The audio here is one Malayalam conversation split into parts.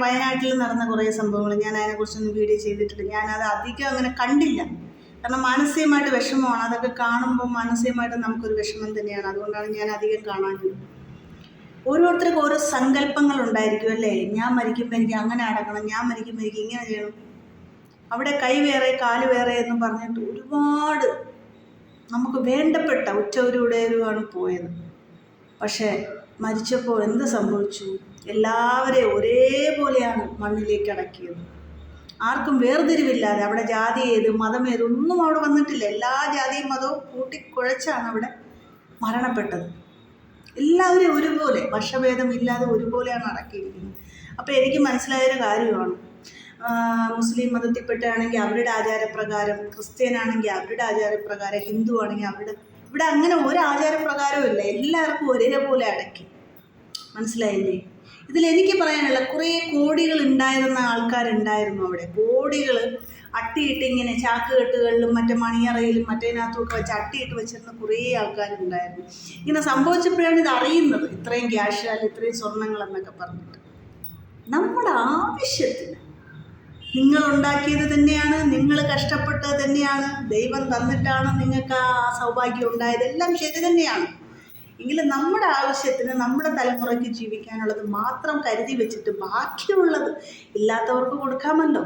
വയനാട്ടിൽ നടന്ന കുറേ സംഭവങ്ങൾ ഞാൻ അതിനെക്കുറിച്ചൊന്നും വീഡിയോ ചെയ്തിട്ടില്ല. അത് അധികം അങ്ങനെ കണ്ടില്ല. കാരണം മാനസികമായിട്ട് വിഷമമാണ്. അതൊക്കെ കാണുമ്പോൾ മാനസികമായിട്ട് നമുക്കൊരു വിഷമം തന്നെയാണ്. അതുകൊണ്ടാണ് ഞാൻ അധികം കാണാഞ്ഞത്. ഓരോരുത്തർക്കും ഓരോ സങ്കല്പങ്ങൾ ഉണ്ടായിരിക്കും അല്ലേ? ഞാൻ മരിക്കുമ്പോൾ എനിക്ക് അങ്ങനെ അടക്കണം ഞാൻ മരിക്കുമ്പോൾ എനിക്ക് ഇങ്ങനെ ചെയ്യണം. അവിടെ കൈ വേറെ കാൽ വേറെ എന്ന് പറഞ്ഞിട്ട് ഒരുപാട് നമുക്ക് വേണ്ടപ്പെട്ട ഉച്ചവരുടെയുമാണ് പോയത്. പക്ഷേ മരിച്ചപ്പോൾ എന്ത് സംഭവിച്ചു? എല്ലാവരെയും ഒരേപോലെയാണ് മണ്ണിലേക്ക് അടക്കിയത്. ആർക്കും വേർതിരിവില്ലാതെ അവിടെ ജാതി ഏത് മതം ഏത് ഒന്നും അവിടെ വന്നിട്ടില്ല. എല്ലാ ജാതിയും മതവും കൂട്ടിക്കുഴച്ചാണ് അവിടെ മരണപ്പെട്ടത്. എല്ലാവരും ഒരുപോലെ വർഷഭേദമില്ലാതെ ഒരുപോലെയാണ് അടക്കിയിരിക്കുന്നത്. അപ്പോൾ എനിക്ക് മനസ്സിലായൊരു കാര്യമാണ്. മുസ്ലിം മതത്തിൽപ്പെട്ടാണെങ്കിൽ അവരുടെ ആചാരപ്രകാരം ക്രിസ്ത്യനാണെങ്കിൽ അവരുടെ ആചാരപ്രകാരം ഹിന്ദു ആണെങ്കിൽ അവരുടെ ഇവിടെ അങ്ങനെ ഒരു ആചാരപ്രകാരവും ഇല്ല. എല്ലാവർക്കും ഒരേപോലെ അടക്കി. മനസ്സിലായില്ലേ? ഇതിൽ എനിക്ക് പറയാനുള്ള കുറേ കോടികൾ ഉണ്ടായിരുന്ന ആൾക്കാരുണ്ടായിരുന്നു അവിടെ. കോടികൾ അട്ടിയിട്ട് ഇങ്ങനെ ചാക്കുകെട്ടുകളിലും മറ്റേ മണിയറയിലും മറ്റേതിനകത്തുമൊക്കെ വെച്ച് അട്ടിയിട്ട് വെച്ചിരുന്ന കുറേ ആൾക്കാരുണ്ടായിരുന്നു. ഇങ്ങനെ സംഭവിച്ചപ്പോഴാണ് ഇത് അറിയുന്നത്. ഇത്രയും ക്യാഷ് അല്ലെങ്കിൽ ഇത്രയും സ്വർണങ്ങൾ എന്നൊക്കെ പറഞ്ഞിട്ട്. നമ്മുടെ ആവശ്യത്തിന് നിങ്ങൾ ഉണ്ടാക്കിയത് തന്നെയാണ് നിങ്ങൾ കഷ്ടപ്പെട്ടത് തന്നെയാണ് ദൈവം തന്നിട്ടാണ് നിങ്ങൾക്ക് ആ സൗഭാഗ്യം ഉണ്ടായത്. എല്ലാം ശരി തന്നെയാണ്. എങ്കിലും നമ്മുടെ ആവശ്യത്തിന് നമ്മുടെ തലമുറയ്ക്ക് ജീവിക്കാനുള്ളത് മാത്രം കരുതി വെച്ചിട്ട് ബാക്കിയുള്ളത് ഇല്ലാത്തവർക്ക് കൊടുക്കാമല്ലോ.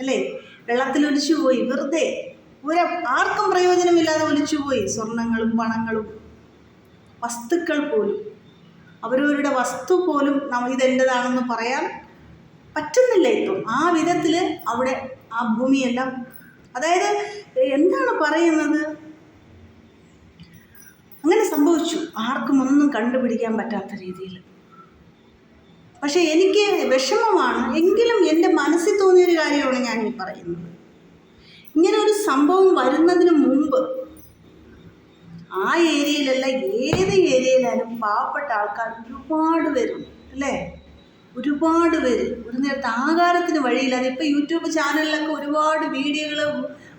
അല്ലേ? വെള്ളത്തിൽ ഒലിച്ചു പോയി വെറുതെ. ഒരു ആർക്കും പ്രയോജനമില്ലാതെ ഒലിച്ചു പോയി സ്വർണങ്ങളും പണങ്ങളും. വസ്തുക്കൾ പോലും. അവരവരുടെ വസ്തു പോലും ഇതെന്റെതാണെന്ന് പറയാൻ പറ്റുന്നില്ല ഇപ്പം. ആ വിധത്തിൽ അവിടെ ആ ഭൂമിയെല്ലാം. അതായത് എന്താണ് പറയുന്നത്? സംഭവിച്ചു ആർക്കും ഒന്നും കണ്ടുപിടിക്കാൻ പറ്റാത്ത രീതിയിൽ. പക്ഷെ എനിക്ക് വിഷമമാണ്. എങ്കിലും എന്റെ മനസ്സിൽ തോന്നിയൊരു കാര്യമാണ് ഞാൻ ഈ പറയുന്നത്. ഇങ്ങനെ ഒരു സംഭവം വരുന്നതിന് മുമ്പ് ആ ഏരിയയിലല്ല ഏത് ഏരിയയിലായാലും പാവപ്പെട്ട ആൾക്കാർ ഒരുപാട് വരും അല്ലേ? ഒരുപാട് പേര്. ഒരു നേരത്തെ ആഹാരത്തിന് വഴിയില്ലാതെ ഇപ്പം യൂട്യൂബ് ചാനലിലൊക്കെ ഒരുപാട് വീഡിയോകൾ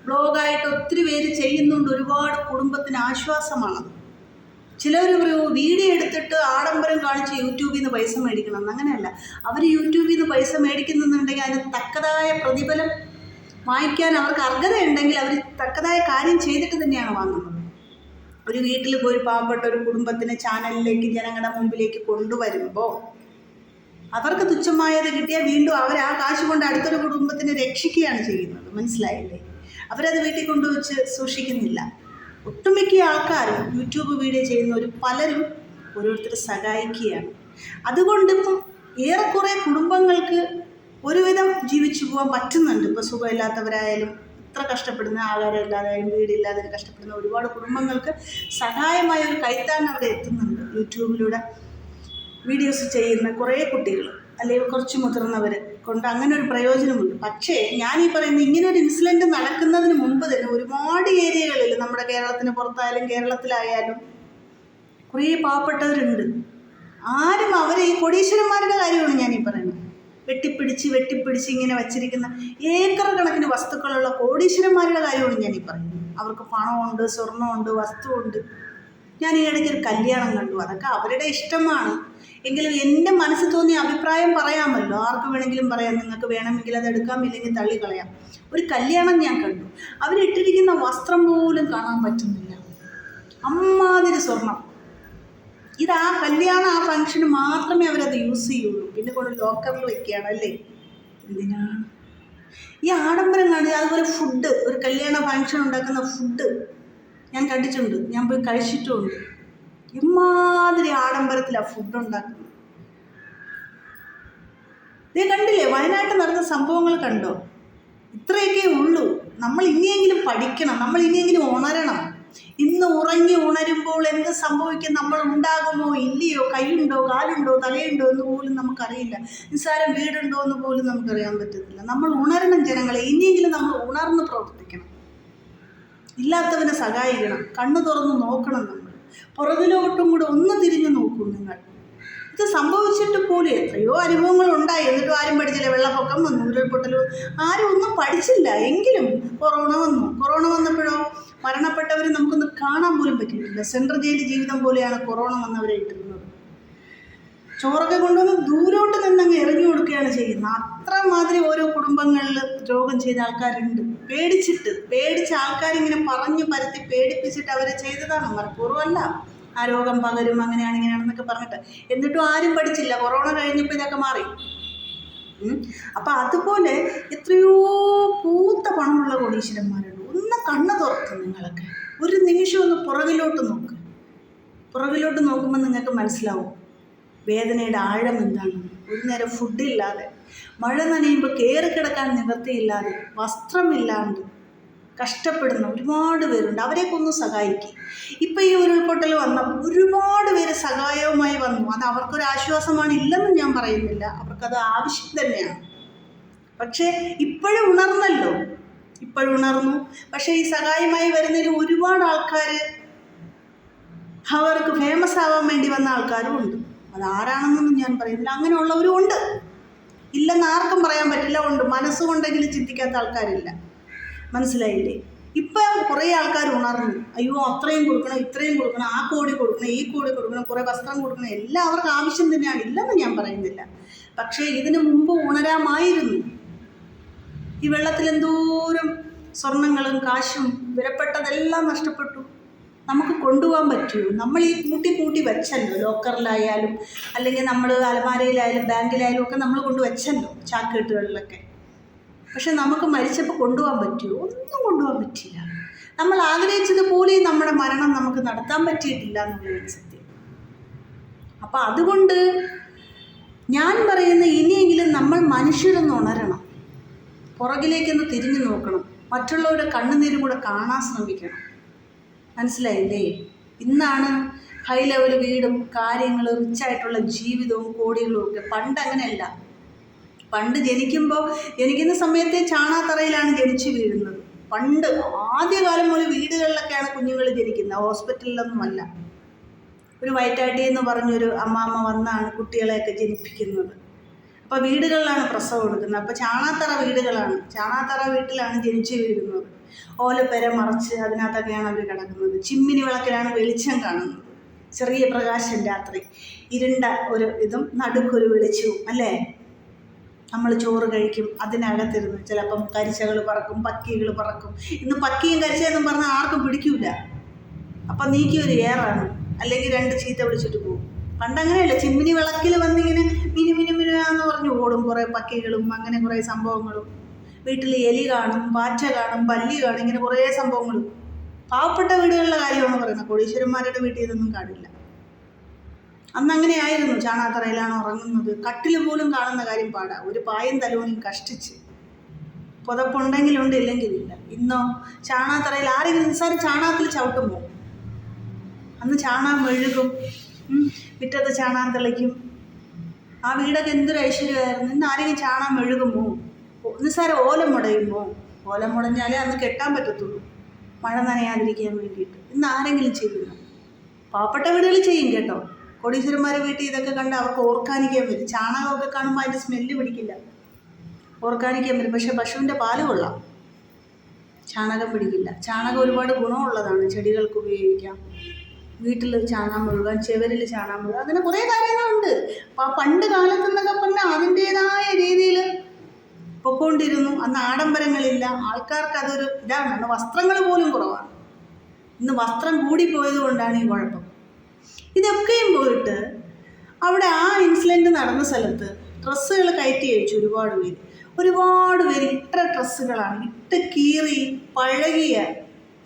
ബ്ലോഗായിട്ട് ഒത്തിരി പേര് ചെയ്യുന്നുണ്ട്. ഒരുപാട് കുടുംബത്തിന് ആശ്വാസമാണത് ചിലർ വീഡിയോ എടുത്തിട്ട് ആഡംബരം കാണിച്ച് യൂട്യൂബിൽ നിന്ന് പൈസ മേടിക്കണം. അങ്ങനെയല്ല. അവർ യൂട്യൂബിൽ നിന്ന് പൈസ മേടിക്കുന്നുണ്ടെങ്കിൽ അതിന് തക്കതായ പ്രതിഫലം വാങ്ങിക്കാൻ അവർക്ക് അർഹതയുണ്ടെങ്കിൽ അവർ തക്കതായ കാര്യം ചെയ്തിട്ട് തന്നെയാണ് വാങ്ങുന്നത്. ഒരു വീട്ടിൽ പോയി പാവപ്പെട്ട ഒരു കുടുംബത്തിനെ ചാനലിലേക്ക് ജനങ്ങളുടെ മുമ്പിലേക്ക് കൊണ്ടുവരുമ്പോൾ അവർക്ക് തുച്ഛമായത് കിട്ടിയാൽ വീണ്ടും അവർ ആ കാശ് കൊണ്ട് അടുത്തൊരു കുടുംബത്തിനെ രക്ഷിക്കുകയാണ് ചെയ്യുന്നത്. മനസ്സിലായില്ലേ? അവരത് വീട്ടിൽ കൊണ്ടുവച്ച് സൂക്ഷിക്കുന്നില്ല. ഒട്ടുമിക്ക ആൾക്കാരും യൂട്യൂബ് വീഡിയോ ചെയ്യുന്നവർ പലരും ഓരോരുത്തർ സഹായിക്കുകയാണ്. അതുകൊണ്ട് ഇപ്പം ഏറെക്കുറെ കുടുംബങ്ങൾക്ക് ഒരുവിധം ജീവിച്ചു പോകാൻ പറ്റുന്നുണ്ട്. ഇപ്പോൾ സുഖമില്ലാത്തവരായാലും ഇത്ര കഷ്ടപ്പെടുന്ന ആൾക്കാരല്ലാതായാലും വീടില്ലാതെ കഷ്ടപ്പെടുന്ന ഒരുപാട് കുടുംബങ്ങൾക്ക് സഹായമായ ഒരു കൈത്താങ് അവിടെ എത്തുന്നുണ്ട്. യൂട്യൂബിലൂടെ വീഡിയോസ് ചെയ്യുന്ന കുറേ കുട്ടികൾ അല്ലെങ്കിൽ കുറച്ച് മുതിർന്നവർ കൊണ്ട് അങ്ങനെ ഒരു പ്രയോജനമുണ്ട്. പക്ഷേ ഞാൻ ഈ പറയുന്ന ഇങ്ങനെ ഒരു ഇൻസിഡന്റ് നടക്കുന്നതിന് മുമ്പ് തന്നെ ഒരുപാട് ഏരിയകളിൽ നമ്മുടെ കേരളത്തിന് പുറത്തായാലും കേരളത്തിലായാലും കുറേ പാവപ്പെട്ടവരുണ്ട്. ആരും അവരെ ഈ കൊടീശ്വരന്മാരുടെ കാര്യമാണ് ഈ പറയുന്നത്. വെട്ടിപ്പിടിച്ച് വെട്ടിപ്പിടിച്ച് ഇങ്ങനെ വച്ചിരിക്കുന്ന ഏക്കർ കണക്കിന് വസ്തുക്കളുള്ള കോടീശ്വരന്മാരുടെ കാര്യമാണ് ഈ പറയുന്നത്. അവർക്ക് പണമുണ്ട് സ്വർണമുണ്ട് വസ്തുവുണ്ട്. ഞാൻ ഈ ഇടയ്ക്ക് ഒരു കല്യാണം കണ്ടു. അതൊക്കെ അവരുടെ ഇഷ്ടമാണ്. എങ്കിലും എന്റെ മനസ്സിൽ തോന്നിയ അഭിപ്രായം പറയാമല്ലോ. ആർക്ക് വേണമെങ്കിലും പറയാം. നിങ്ങൾക്ക് വേണമെങ്കിൽ അത് എടുക്കാം ഇല്ലെങ്കിൽ തള്ളിക്കളയാം. ഒരു കല്യാണം ഞാൻ കണ്ടു. അവരിട്ടിരിക്കുന്ന വസ്ത്രം പോലും കാണാൻ പറ്റുന്നില്ല. അമ്മാതിരി സ്വർണം. ഇത് ആ കല്യാണം ആ ഫംഗ്ഷന് മാത്രമേ അവരത് യൂസ് ചെയ്യുള്ളൂ. പിന്നെ കൊണ്ട് ലോക്കറിൽ വെക്കുകയാണ് അല്ലേ? എന്തിനാണ് ഈ ആഡംബരം കാണുക അതുപോലെ ഫുഡ് ഒരു കല്യാണ ഫംഗ്ഷൻ ഉണ്ടാക്കുന്ന ഫുഡ് ഞാൻ കണ്ടിട്ടുണ്ട്. ഞാൻ പോയി കഴിച്ചിട്ടുമുണ്ട്. ഇമാതിരി ആഡംബരത്തിലാണ് ഫുഡ് ഉണ്ടാക്കുന്നത്. ഇത് കണ്ടില്ലേ വയനാട്ടിൽ നടന്ന സംഭവങ്ങൾ കണ്ടോ? ഇത്രയൊക്കെ ഉള്ളൂ. നമ്മൾ ഇനിയെങ്കിലും പഠിക്കണം നമ്മൾ ഇനിയെങ്കിലും ഉണരണം. ഇന്ന് ഉറങ്ങി ഉണരുമ്പോൾ എന്ത് സംഭവിക്കും? നമ്മൾ ഉണ്ടാകുമോ ഇല്ലയോ? കൈയുണ്ടോ കാലുണ്ടോ തലയുണ്ടോ എന്ന് പോലും നമുക്കറിയില്ല. നിസ്സാരം വീടുണ്ടോ എന്ന് പോലും നമുക്കറിയാൻ പറ്റത്തില്ല നമ്മൾ ഉണരണം ജനങ്ങളെ ഇനിയെങ്കിലും നമ്മൾ ഉണർന്ന് പ്രവർത്തിക്കണം. ഇല്ലാത്തവനെ സഹായിക്കണം കണ്ണു തുറന്ന് നോക്കണം നമ്മൾ. പുറകിലോട്ടും കൂടെ ഒന്ന് തിരിഞ്ഞു നോക്കും നിങ്ങൾ. ഇത് സംഭവിച്ചിട്ട് പോലും എത്രയോ അനുഭവങ്ങൾ ഉണ്ടായി എന്നിട്ടും ആരും പഠിച്ചില്ല. വെള്ളപ്പൊക്കം വന്നു ഉരുൾപൊട്ടലും ആരും ഒന്നും പഠിച്ചില്ല. എങ്കിലും കൊറോണ വന്നു. കൊറോണ വന്നപ്പോഴോ മരണപ്പെട്ടവരെ നമുക്കൊന്ന് കാണാൻ പോലും പറ്റിയിട്ടില്ല. സെൻട്രൽ ജയിൽ ജീവിതം പോലെയാണ് കൊറോണ വന്നവരെ ഇട്ടിരുന്നത്. ചോറൊക്കെ കൊണ്ടുവന്ന് ദൂരോട്ട് നിന്നങ്ങ് എറിഞ്ഞു കൊടുക്കുകയാണ് ചെയ്യുന്നത്. അത്രമാതിരി ഓരോ കുടുംബങ്ങളിൽ രോഗം ചെയ്ത ആൾക്കാരുണ്ട്. പേടിച്ചിട്ട് പേടിച്ച ആൾക്കാരിങ്ങനെ പറഞ്ഞു പരത്തി പേടിപ്പിച്ചിട്ട് അവർ ചെയ്തതാണ്. മനഃപൂർവമല്ല. ആ രോഗം പകരും അങ്ങനെയാണ് ഇങ്ങനെയാണെന്നൊക്കെ പറഞ്ഞിട്ട്. എന്നിട്ടും ആരും പഠിച്ചില്ല. കൊറോണ കഴിഞ്ഞപ്പോൾ ഇതൊക്കെ മാറി. അപ്പം അതുപോലെ എത്രയോ പൂത്ത പണമുള്ള കോടീശ്വരന്മാരുണ്ട്. ഒന്ന് കണ്ണ് തുറക്കും നിങ്ങളൊക്കെ. ഒരു നിമിഷം ഒന്ന് പുറകിലോട്ട് നോക്ക്. പുറകിലോട്ട് നോക്കുമ്പോൾ നിങ്ങൾക്ക് മനസ്സിലാവും. വേദനയുടെ ആഴം എന്താണ്? ഒരു നേരം ഫുഡില്ലാതെ മഴ നനയുമ്പോൾ കയറി കിടക്കാൻ നിവൃത്തിയില്ലാതെ വസ്ത്രമില്ലാണ്ട് കഷ്ടപ്പെടുന്ന ഒരുപാട് പേരുണ്ട്. അവരെയൊക്കെ ഒന്ന് സഹായിക്കും. ഇപ്പം ഈ ഉരുൾപൊട്ടൽ വന്ന ഒരുപാട് പേര് സഹായവുമായി വന്നു. അത് അവർക്കൊരു ആശ്വാസമാണ് ഇല്ലെന്ന് ഞാൻ പറയുന്നില്ല. അവർക്കത് ആവശ്യം തന്നെയാണ്. പക്ഷേ ഇപ്പോഴും ഉണർന്നല്ലോ. ഇപ്പോഴും ഉണർന്നു. പക്ഷേ ഈ സഹായമായി വരുന്നതിൽ ഒരുപാട് ആൾക്കാർ അവർക്ക് ഫേമസ് ആവാൻ വേണ്ടി വന്ന ആൾക്കാരും ഉണ്ട്. അതാരാണെന്നൊന്നും ഞാൻ പറയുന്നില്ല. അങ്ങനെയുള്ളവരും ഉണ്ട്. ഇല്ലെന്ന് ആർക്കും പറയാൻ പറ്റില്ല. ഉണ്ട് മനസ്സുകൊണ്ടെങ്കിലും ചിന്തിക്കാത്ത ആൾക്കാരില്ല. മനസ്സിലായില്ലേ? ഇപ്പം കുറേ ആൾക്കാർ ഉണർന്നു. അയ്യോ അത്രയും കൊടുക്കണം ഇത്രയും കൊടുക്കണം ആ കോടി കൊടുക്കണം ഈ കോടി കൊടുക്കണം കുറേ വസ്ത്രം കൊടുക്കണം എല്ലാം അവർക്ക് ആവശ്യം തന്നെയാണ്. ഇല്ലെന്ന് ഞാൻ പറയുന്നില്ല. പക്ഷേ ഇതിനു മുമ്പ് ഉണരാമായിരുന്നു. ഈ വെള്ളത്തിൽ എന്തോരം സ്വർണങ്ങളും കാശും വിലപ്പെട്ടതെല്ലാം നഷ്ടപ്പെട്ടു. നമുക്ക് കൊണ്ടുപോകാൻ പറ്റുള്ളൂ നമ്മൾ ഈ കൂട്ടി കൂട്ടി വെച്ചല്ലോ ലോക്കറിലായാലും അല്ലെങ്കിൽ നമ്മൾ അലമാരയിലായാലും ബാങ്കിലായാലും ഒക്കെ നമ്മൾ കൊണ്ട് വെച്ചല്ലോ ചാക്കേട്ടുകളിലൊക്കെ. പക്ഷെ നമുക്ക് മരിച്ചപ്പോൾ കൊണ്ടുപോകാൻ പറ്റുമോ ഒന്നും കൊണ്ടുപോകാൻ പറ്റില്ല നമ്മൾ ആഗ്രഹിച്ചതുപോലെയും നമ്മുടെ മരണം നമുക്ക് നടത്താൻ പറ്റിയിട്ടില്ല എന്നുള്ള സത്യം. അപ്പം അതുകൊണ്ട് ഞാൻ പറയുന്ന ഇനിയെങ്കിലും നമ്മൾ മനുഷ്യരൊന്ന് ഉണരണം. പുറകിലേക്കൊന്ന് തിരിഞ്ഞു നോക്കണം. മറ്റുള്ളവരുടെ കണ്ണുനീരും കൂടെ കാണാൻ ശ്രമിക്കണം. മനസ്സിലായില്ലേ? ഇന്നാണ് ഹൈ ലെവൽ വീടും കാര്യങ്ങളും റിച്ചായിട്ടുള്ള ജീവിതവും കോടികളും ഒക്കെ. പണ്ട് അങ്ങനെയല്ല. പണ്ട് ജനിക്കുമ്പോൾ ജനിക്കുന്ന സമയത്തെ ചാണാത്തറയിലാണ് ജനിച്ചു വീഴുന്നത്. പണ്ട് ആദ്യകാലം മുതൽ വീടുകളിലൊക്കെയാണ് കുഞ്ഞുങ്ങൾ ജനിക്കുന്നത്. ഹോസ്പിറ്റലിലൊന്നുമല്ല. ഒരു വയറ്റാട്ടി എന്ന് പറഞ്ഞൊരു അമ്മാമ്മ വന്നാണ് കുട്ടികളെയൊക്കെ ജനിപ്പിക്കുന്നത്. അപ്പോൾ വീടുകളിലാണ് പ്രസവം എടുക്കുന്നത്. അപ്പോൾ ചാണാത്തറ വീടുകളാണ്. ചാണാത്തറ വീട്ടിലാണ് ജനിച്ച് വീഴുന്നത്. ഓലപ്പെര മറച്ച് അതിനകത്തൊക്കെയാണ് അവർ കിടക്കുന്നത്. ചിമ്മിനി വിളക്കിലാണ് വെളിച്ചം കാണുന്നത്. ചെറിയ പ്രകാശം രാത്രി. ഇരുണ്ട ഒരു ഇതും നടുക്കൊരു വെളിച്ചവും അല്ലേ? നമ്മൾ ചോറ് കഴിക്കും അതിനകത്തിരുന്ന് ചിലപ്പം കരിച്ചകൾ പറക്കും പക്കികൾ പറക്കും. ഇന്ന് പക്കിയും കരിച്ചതെന്നും പറഞ്ഞാൽ ആർക്കും പിടിക്കൂല. അപ്പം നീക്കി ഒരു ഏറാണ്. അല്ലെങ്കിൽ രണ്ട് ചീത്ത വിളിച്ചിട്ട് പോകും. പണ്ടങ്ങനെയല്ല ചിമ്മിനി വിളക്കിൽ വന്നിങ്ങനെ മിനു മിനു എന്ന് പറഞ്ഞു ഓടും. കുറേ പക്കികളും അങ്ങനെ കുറേ സംഭവങ്ങളും. വീട്ടിൽ എലി കാണും പാറ്റ കാണും പല്ലി കാണും ഇങ്ങനെ കുറേ സംഭവങ്ങൾ പാവപ്പെട്ട വീടുകളിലെ കാര്യമാണ് പറയുന്നത്. കോടീശ്വരന്മാരുടെ വീട്ടിൽ ഇതൊന്നും കാണില്ല. അന്ന് അങ്ങനെയായിരുന്നു ചാണാത്തറയിലാണ് ഉറങ്ങുന്നത്. കട്ടിൽ പോലും കാണുന്ന കാര്യം പാടാ. ഒരു പായും തലോണിയും കഷ്ടിച്ച്. പുതപ്പുണ്ടെങ്കിലുണ്ട് ഇല്ലെങ്കിലില്ല. ഇന്നോ ചാണാത്തറയിൽ ആരെങ്കിലും നിസ്സാരം ചാണകത്തിൽ ചവിട്ടുമോ? അന്ന് ചാണാൻ മെഴുകും മുറ്റത്ത് ചാണാൻ തെളിക്കും. ആ വീടൊക്കെ എന്തൊരു ഐശ്വര്യമായിരുന്നു. ഇന്ന് ആരെങ്കിലും ചാണാൻ മെഴുകുമോ? നിസ്സാരം ഓലം മുടയുമ്പോൾ ഓലം മുടഞ്ഞാലേ അന്ന് കെട്ടാൻ പറ്റത്തുള്ളൂ. മഴ നനയാതിരിക്കാൻ വേണ്ടിയിട്ട്. ഇന്ന് ആരെങ്കിലും ചെയ്യുന്നു? പാവപ്പെട്ട വീടുകളിൽ ചെയ്യും കേട്ടോ. കോടീശ്വരന്മാരെ വീട്ടിൽ ഇതൊക്കെ കണ്ട് അവർക്ക് ഓർക്കാനിക്കാൻ വരും. ചാണകമൊക്കെ കാണുമ്പോൾ അതിന്റെ സ്മെല്ല് പിടിക്കില്ല. ഓർക്കാനിക്കാൻ വരും. പക്ഷേ പശുവിന്റെ പാൽ കൊള്ളാം. ചാണകം പിടിക്കില്ല. ചാണകം ഒരുപാട് ഗുണമുള്ളതാണ്. ചെടികൾക്ക് ഉപയോഗിക്കാം. വീട്ടിൽ ചാണകം മുഴുകാൻ ചെവരിൽ ചാണകം മുഴുകാൻ. അങ്ങനെ കുറേ കാര്യങ്ങളുണ്ട്. അപ്പം ആ പണ്ട് കാലത്തെന്നൊക്കെ പറഞ്ഞാൽ അതിന്റേതായ രീതിയിൽ പൊക്കോണ്ടിരുന്നു അന്ന് ആഡംബരങ്ങളില്ല ആൾക്കാർക്ക് അതൊരു ഇതാണ്. അന്ന് വസ്ത്രങ്ങൾ പോലും കുറവാണ്. ഇന്ന് വസ്ത്രം കൂടിപ്പോയത് കൊണ്ടാണ് ഈ കുഴപ്പം. ഇതൊക്കെയും പോയിട്ട് അവിടെ ആ ഇൻസിഡന്റ് നടന്ന സ്ഥലത്ത് ഡ്രസ്സുകൾ കയറ്റി അയച്ചു ഒരുപാട് പേര്. ഒരുപാട് പേര് ഇട്ട ഡ്രസ്സുകളാണ്. ഇട്ട് കീറി പഴകിയ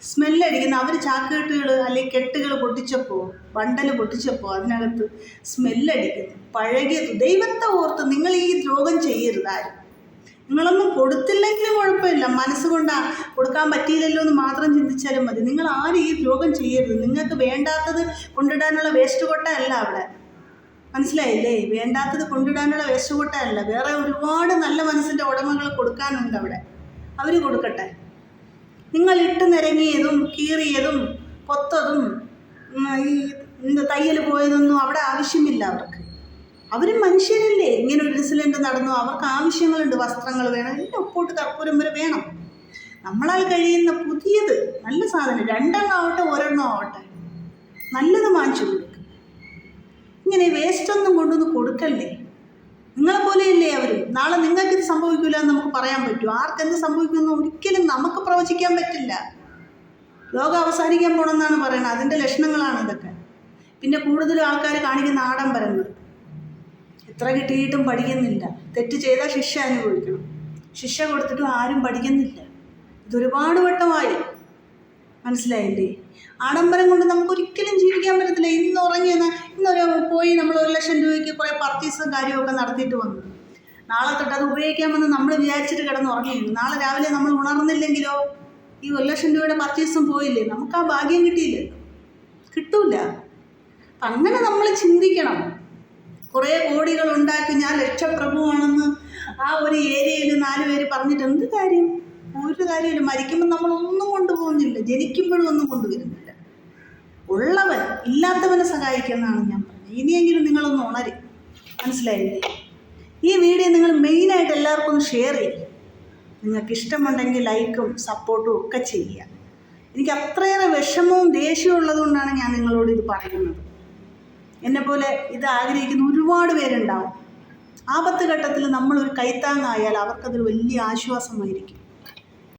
സ്മെല്ലടിക്കുന്ന അവർ ചാക്കുകെട്ടുകൾ അല്ലെങ്കിൽ കെട്ടുകൾ പൊട്ടിച്ചപ്പോൾ വണ്ടൽ പൊട്ടിച്ചപ്പോൾ അതിനകത്ത് സ്മെല്ലടിക്കുന്നു പഴകിയത് ദൈവത്തെ ഓർത്ത് നിങ്ങൾ ഈ ദ്രോഹം ചെയ്യരുത് ആരും നിങ്ങളൊന്നും കൊടുത്തില്ലെങ്കിലും കുഴപ്പമില്ല. മനസ്സുകൊണ്ടാ കൊടുക്കാൻ പറ്റിയില്ലല്ലോ എന്ന് മാത്രം ചിന്തിച്ചാലും മതി. നിങ്ങൾ ആരും ഈ രോഗം ചെയ്യരുത്. നിങ്ങൾക്ക് വേണ്ടാത്തത് കൊണ്ടിടാനുള്ള വേസ്റ്റ് കൊട്ടയല്ല അവിടെ. മനസ്സിലായില്ലേ? വേണ്ടാത്തത് കൊണ്ടിടാനുള്ള വേസ്റ്റ് കൊട്ടയല്ല വേറെ ഒരുപാട് നല്ല മനസ്സിന്റെ ഉടമകൾ കൊടുക്കാനുണ്ട് അവിടെ. അവർ കൊടുക്കട്ടെ. നിങ്ങൾ ഇട്ട് നിരങ്ങിയതും കീറിയതും കൊത്തതും ഈ തയ്യൽ പോയതൊന്നും അവിടെ ആവശ്യമില്ല അവർക്ക്. അവരും മനുഷ്യരല്ലേ? ഇങ്ങനെ ഒരു ഇൻസിഡന്റ് നടന്നു. അവർക്ക് ആവശ്യങ്ങളുണ്ട് വസ്ത്രങ്ങൾ വേണം എല്ലാം ഒപ്പോട്ട് കർപ്പൂരം വരെ വേണം. നമ്മളാൽ കഴിയുന്ന പുതിയത് നല്ല സാധനം. രണ്ടെണ്ണം ആവട്ടെ ഒരെണ്ണം ആവട്ടെ. നല്ലത് വാങ്ങിച്ചു കൊടുക്കുക ഇങ്ങനെ വേസ്റ്റ് ഒന്നും കൊണ്ടൊന്ന് കൊടുക്കല്ലേ? നിങ്ങളെ പോലെയല്ലേ അവർ നാളെ നിങ്ങൾക്ക് ഇത് സംഭവിക്കില്ല എന്ന് നമുക്ക് പറയാൻ പറ്റും. ആർക്കെന്ത് സംഭവിക്കുമെന്ന് ഒരിക്കലും നമുക്ക് പ്രവചിക്കാൻ പറ്റില്ല. ലോകം അവസാനിക്കാൻ പോണെന്നാണ് പറയുന്നത് അതിന്റെ ലക്ഷണങ്ങളാണ് ഇതൊക്കെ. പിന്നെ കൂടുതലും ആൾക്കാർ കാണിക്കുന്ന ആഡംബരങ്ങൾ. എത്ര കിട്ടിയിട്ടും പഠിക്കുന്നില്ല. തെറ്റ് ചെയ്താൽ ശിക്ഷ അനുഭവിക്കണം. ശിക്ഷ കൊടുത്തിട്ടും ആരും പഠിക്കുന്നില്ല. ഇതൊരുപാട് വട്ടമായി. മനസ്സിലായില്ലേ? ആഡംബരം കൊണ്ട് നമുക്ക് ഒരിക്കലും ജീവിക്കാൻ പറ്റത്തില്ല. ഇന്ന് ഉറങ്ങി എന്നാൽ ഇന്നൊരു പോയി നമ്മൾ ഒരു ലക്ഷം രൂപയ്ക്ക് കുറേ പർച്ചേസും കാര്യമൊക്കെ നടത്തിയിട്ട് വന്നു. നാളെ തൊട്ട് അത് ഉപയോഗിക്കാമെന്ന് നമ്മൾ വിചാരിച്ചിട്ട് കിടന്ന് ഉറങ്ങിയിരുന്നു. നാളെ രാവിലെ നമ്മൾ ഉണർന്നില്ലെങ്കിലോ? ഈ ഒരു ലക്ഷം രൂപയുടെ പർച്ചേസും പോയില്ലേ? നമുക്ക് ആ ഭാഗ്യം കിട്ടിയില്ലല്ലോ. കിട്ടൂല. അങ്ങനെ നമ്മൾ ചിന്തിക്കണം. കുറേ കോടികൾ ഉണ്ടാക്കി ഞാൻ ലക്ഷപ്രഭുവാണെന്ന് ആ ഒരു ഏരിയയിൽ നാല് പേര് പറഞ്ഞിട്ട് എന്ത് കാര്യം? ഒരു കാര്യമില്ല. മരിക്കുമ്പോൾ നമ്മളൊന്നും കൊണ്ടുപോകുന്നില്ല. ജനിക്കുമ്പോഴും ഒന്നും കൊണ്ടുവരുന്നില്ല. ഉള്ളവൻ ഇല്ലാത്തവനെ സഹായിക്കുന്നതാണ് ഞാൻ പറഞ്ഞത്. ഇനിയെങ്കിലും നിങ്ങളൊന്ന് ഉണരും. മനസ്സിലായില്ലേ? ഈ വീഡിയോ നിങ്ങൾ മെയിനായിട്ട് എല്ലാവർക്കും ഒന്ന് ഷെയർ ചെയ്യും. നിങ്ങൾക്ക് ഇഷ്ടമുണ്ടെങ്കിൽ ലൈക്കും സപ്പോർട്ടും ഒക്കെ ചെയ്യുക. എനിക്ക് അത്രയേറെ വിഷമവും ദേഷ്യവും ഉള്ളതുകൊണ്ടാണ് ഞാൻ നിങ്ങളോട് ഇത് പറയുന്നത്. എന്നെപ്പോലെ ഇത് ആഗ്രഹിക്കുന്ന. ഒരുപാട് പേരുണ്ടാവും. ആപത്ത് ഘട്ടത്തിൽ നമ്മളൊരു കൈത്താങ്ങായാൽ അവർക്കതൊരു വലിയ ആശ്വാസമായിരിക്കും.